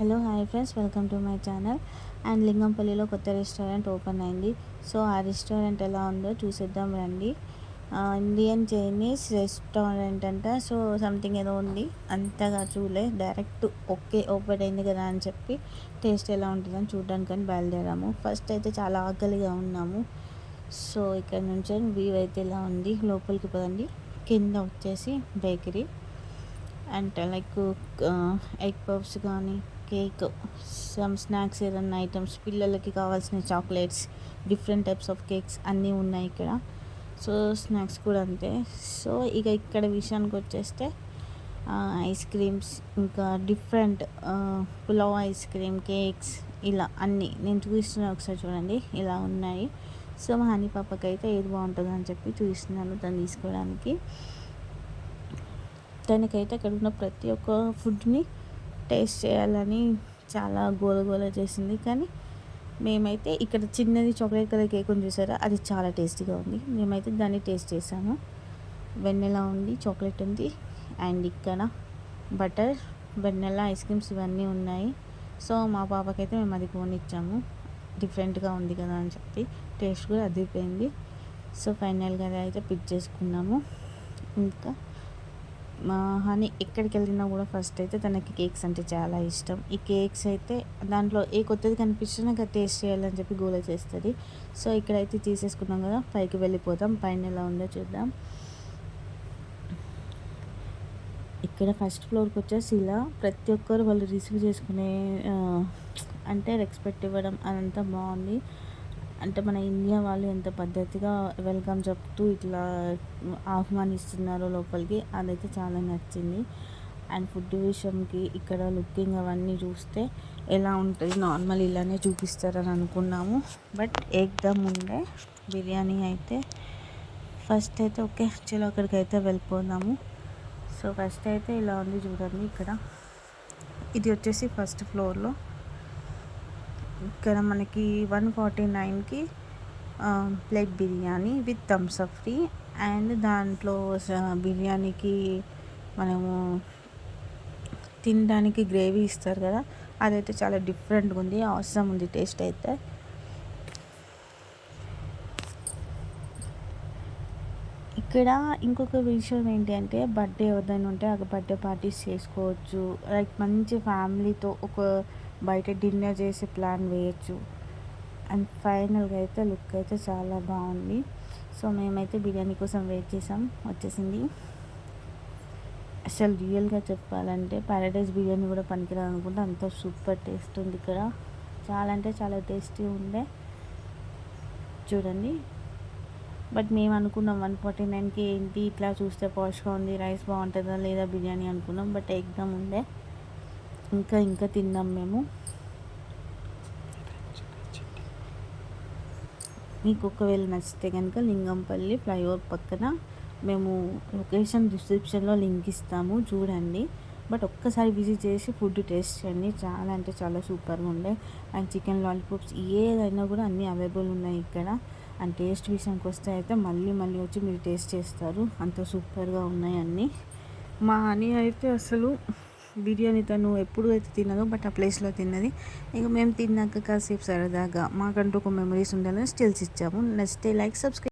Hello hi friends welcome to my channel. And లింగంపల్లిలో కొత్త restaurant open అయింది. So ఆ restaurant ఎలా ఉందో చూసేద్దాం రండి. ఇండియన్ చైనీస్ రెస్టారెంట్ అంట. సో సంథింగ్ ఏదో ఉంది. అంతగా చూడలే. డైరెక్ట్ ఓకే ఓపెన్ అయింది కదా అని చెప్పి టేస్ట్ ఎలా ఉంటుందని చూడడానికి బయలుదేరాము. ఫస్ట్ అయితే చాలా ఆకలిగా ఉన్నాము. సో ఇక్కడ నుంచి వ్యూ అయితే ఇలా ఉంది? లోపలికి పోదండి. కింద వచ్చేసి bakery. And like egg puffs కానీ కేక్ సమ్ స్నాక్స్ ఏదన్నా ఐటమ్స్ పిల్లలకి కావాల్సిన chocolates different types of cakes అన్నీ ఉన్నాయి ఇక్కడ. సో స్నాక్స్ కూడా అంతే. సో ఇక ఇక్కడ విషయానికి వచ్చేస్తే ఐస్ క్రీమ్స్ ఇంకా different pulao ice cream cakes ఇలా అన్నీ. నేను చూపిస్తున్నాను ఒకసారి చూడండి ఇలా ఉన్నాయి. సో మా హనీ పాపకి అయితే ఏది బాగుంటుందని చెప్పి చూపిస్తున్నాను తను తీసుకోవడానికి. తనకైతే అక్కడ ఉన్న ప్రతి ఒక్క ఫుడ్ని టేస్ట్ చేయాలని చాలా గోల గోల చేసింది. కానీ మేమైతే ఇక్కడ చిన్నది చాక్లెట్ కలర్ కేక్ ఉంది చూసారా? అది చాలా టేస్టీగా ఉంది. మేమైతే దాన్ని టేస్ట్ చేసాము. వెన్నెల ఉంది చాక్లెట్ ఉంది అండ్ ఇక్కడ బటర్ వెన్నెల ఐస్ క్రీమ్స్ ఇవన్నీ ఉన్నాయి. సో మా పాపకైతే మేము అది కొనిచ్చాము. డిఫరెంట్గా ఉంది కదా అని చెప్పి టేస్ట్ కూడా అదిరిపోయింది. సో ఫైనల్గా అయితే పిక్ చేసుకున్నాము. ఇంకా హనీ ఎక్కడికి వెళ్ళినా కూడా ఫస్ట్ అయితే తనకి కేక్స్ అంటే చాలా ఇష్టం. ఈ కేక్స్ అయితే దాంట్లో ఏ కొత్తది కనిపిస్తే నాకు టేస్ట్ చేయాలని చెప్పి గోల చేస్తుంది. సో ఇక్కడైతే తీసేసుకున్నాం కదా పైకి వెళ్ళిపోతాం పైన ఎలా ఉందో చూద్దాం. ఇక్కడ ఫస్ట్ ఫ్లోర్కి వచ్చేసి ఇలా ప్రతి ఒక్కరు వాళ్ళు రిసీవ్ చేసుకునే అంటే రెస్పెక్ట్ ఇవ్వడం అదంతా బాగుంది. అంటే మన ఇండియా వాళ్ళు ఎంత పద్ధతిగా వెల్కమ్ చెప్తూ ఇట్లా ఆహ్వానిస్తున్నారో లోపలికి అదైతే చాలా నచ్చింది. అండ్ ఫుడ్ విషయంకి ఇక్కడ లుకింగ్ అవన్నీ చూస్తే ఎలా ఉంటుంది నార్మల్ ఇలానే చూపిస్తారని అనుకున్నాము. బట్ ఏకదమ్ ఉండే బిర్యానీ అయితే ఫస్ట్ అయితే ఓకే చలో అక్కడికి అయితే వెళ్ళిపోదాము. సో ఫస్ట్ అయితే ఇలా ఉంది చూడండి ఇక్కడ. ఇది వచ్చేసి ఫస్ట్ ఫ్లోర్లో. ఇక్కడ మనకి వన్ ఫార్టీ నైన్కి plate biryani with Thums Up free. And దాంట్లో బిర్యానీకి మనము తినడానికి గ్రేవీ ఇస్తారు కదా అదైతే చాలా డిఫరెంట్గా ఉంది అవసరం ఉంది టేస్ట్ అయితే. ఇక్కడ ఇంకొక విషయం ఏంటి అంటే బర్త్డే ఎవరిదైనా ఉంటే ఆ బర్త్డే పార్టీస్ చేసుకోవచ్చు. లైక్ మంచి ఫ్యామిలీతో ఒక బయట డిన్నర్ చేసే ప్లాన్ వేయచ్చు. అండ్ ఫైనల్గా అయితే లుక్ అయితే చాలా బాగుంది. సో మేమైతే బిర్యానీ కోసం వెయిట్ చేసాం. వచ్చేసింది. అసలు రియల్గా చెప్పాలంటే ప్యారడైజ్ బిర్యానీ కూడా పనికిరాదు అనుకుంటే అంత సూపర్ టేస్ట్ ఉంది ఇక్కడ. చాలా అంటే చాలా టేస్టీ ఉండే. చూడండి. బట్ మేము అనుకున్నాం వన్ ఫార్టీ నైన్కి ఏంటి? ఇట్లా చూస్తే పాష్గా ఉంది రైస్ బాగుంటుందా లేదా బిర్యానీ అనుకున్నాం. బట్ ఎగ్దమ్ ఉండే. ఇంకా ఇంకా తిన్నాం మేము. మీకు ఒకవేళ నచ్చితే కనుక లింగంపల్లి ఫ్లైఓవర్ పక్కన మేము లొకేషన్ డిస్క్రిప్షన్లో లింక్ ఇస్తాము చూడండి. బట్ ఒక్కసారి విజిట్ చేసి ఫుడ్ టేస్ట్ చేయండి. చాలా అంటే చాలా సూపర్గా ఉండే. అండ్ చికెన్ లాలీపాప్స్ ఏదైనా కూడా అన్నీ అవైలబుల్ ఉన్నాయి ఇక్కడ. అండ్ టేస్ట్ విషయానికి వస్తే అయితే మళ్ళీ మళ్ళీ వచ్చి మీరు టేస్ట్ చేస్తారు. అంత సూపర్గా ఉన్నాయి అన్నీ. మా అని అయితే అసలు బిర్యానీ తను ఎప్పుడు అయితే తిన్నదో బట్ ఆ ప్లేస్లో తిన్నది. ఇక మేము తిన్నాక కాసేపు సరదాగా మాకంటూ ఒక మెమరీస్ ఉండాలని స్టిల్స్ ఇచ్చాము. Next day like subscribe